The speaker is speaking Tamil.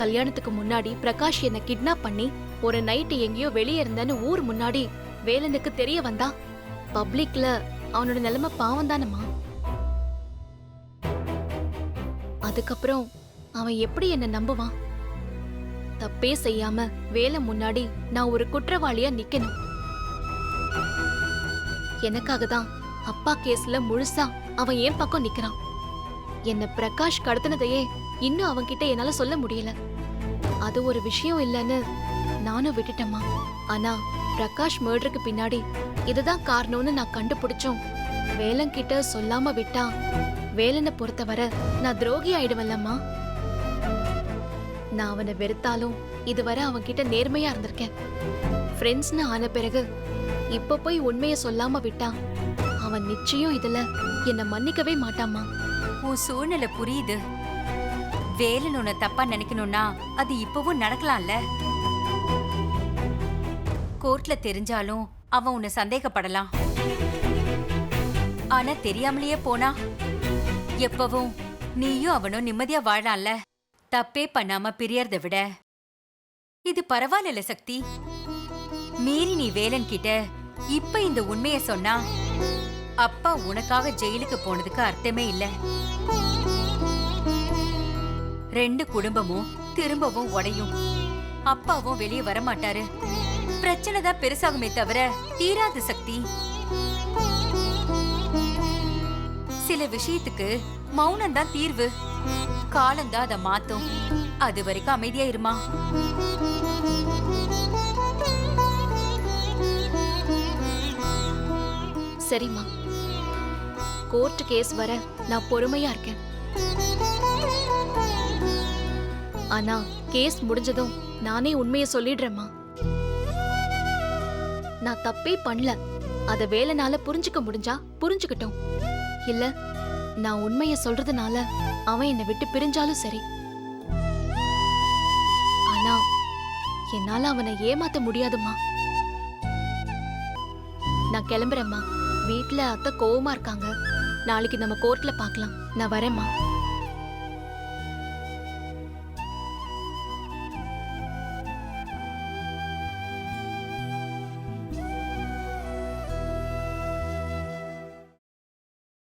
கல்யாணத்துக்கு முன்னாடி பிரகாஷ் என்ன கிட்னாப் பண்ணி ஒரு நைட்டு எங்கேயோ வெளியே இருந்தேன்னு ஊர் முன்னாடி வேலனுக்கு தெரிய வந்தா. பப்ளிக்ல அவனோட நிலைமை பாவம் தானம்மா. அதுக்கப்புறம் அவன் எப்படி என்ன நம்புவான்? தப்பே செய்யாம வேலை முன்னாடி நான் ஒரு குற்றவாளியா நிக்கணும். எனக்காக தான் அப்பா கேஸ்ல முழுசா அவன் என் பக்கம் நிக்கிறான். என்ன பிரகாஷ் கடத்தினதையே இன்னும் அவன்கிட்ட என்னால சொல்ல முடியல. அது ஒரு விஷயம் இல்லைன்னு நானும் விட்டுட்டேம்மா. ஆனா பிரகாஷ் மர்டருக்கு பின்னாடி இதுதான் காரணம்னு நான் கண்டுபிடிச்சோம். வேலங்கிட்ட சொல்லாம விட்டா வேலனை பொறுத்தவரை நான் துரோகி ஆயிடுவல்லம்மா நான் அவனை வெறுத்தாலும் இதுவரை அவன்கிட்ட நேர்மையா இருந்திருக்கேன். ஃப்ரெண்ட்ஸ்னு ஆன பிறகு இப்ப போய் உண்மையை சொல்லாம விட்டா அவன் நிச்சயம் இதுல என்ன மன்னிக்கவே மாட்டாமா உன் சூழ்நிலை புரியுது. வேலன் உன்னை தப்பா நினைக்கணும்னா அது இப்பவும் நடக்கலாம்ல? கோர்ட்ல தெரிஞ்சாலும் அவன் உன்னை சந்தேகப்படலாம். ஆனா தெரியாமலேயே போனா? எப்பவும் நீயும் அவனும் நிம்மதியா வாழலாம்ல? தப்பே பண்ணாம பிரியறத விட. இது பரவாயில்ல சக்தி. மீறி நீ வேலன் கிட்ட இப்ப இந்த உண்மைய சொன்னா அப்பா உனக்காக ஜெயிலுக்கு போனதுக்கு அர்த்தமே இல்லை. ரெண்டு குடும்பமும் திரும்பவும் உடையும். அப்பாவும் வெளியே வரமாட்டாரு. பிரச்சனை தான் பெருசாகுமே தவிர தீராத சக்தி. சில விஷயத்துக்கு மௌனம் தான் தீர்வு. காலம்தான் அதை மாத்தும். அது வரைக்கும் அமைதியா இருமா? சரிம்மா. கோர்ட் கேஸ் வர நான் பொறுமையா இருக்கேன். ஆனா கேஸ் முடிஞ்சதும் நானே உண்மையை சொல்லிடுறேம்மா. நான் தப்பே பண்ணல. அத வேலைனால புரிஞ்சுக்க முடிஞ்சா புரிஞ்சுக்கிட்டோம். இல்ல நான் உண்மையை சொல்றதுனால அவன் என்னை விட்டு பிரிஞ்சாலும் சரி. ஆனா என்னால அவனை ஏமாத்த முடியாதும்மா. நான் கிளம்புறேம்மா. வீட்டுல அத்தை கோவமா இருக்காங்க. நாளைக்கு நம்ம கோர்ட்ல பார்க்கலாம். நான் வரேம்மா.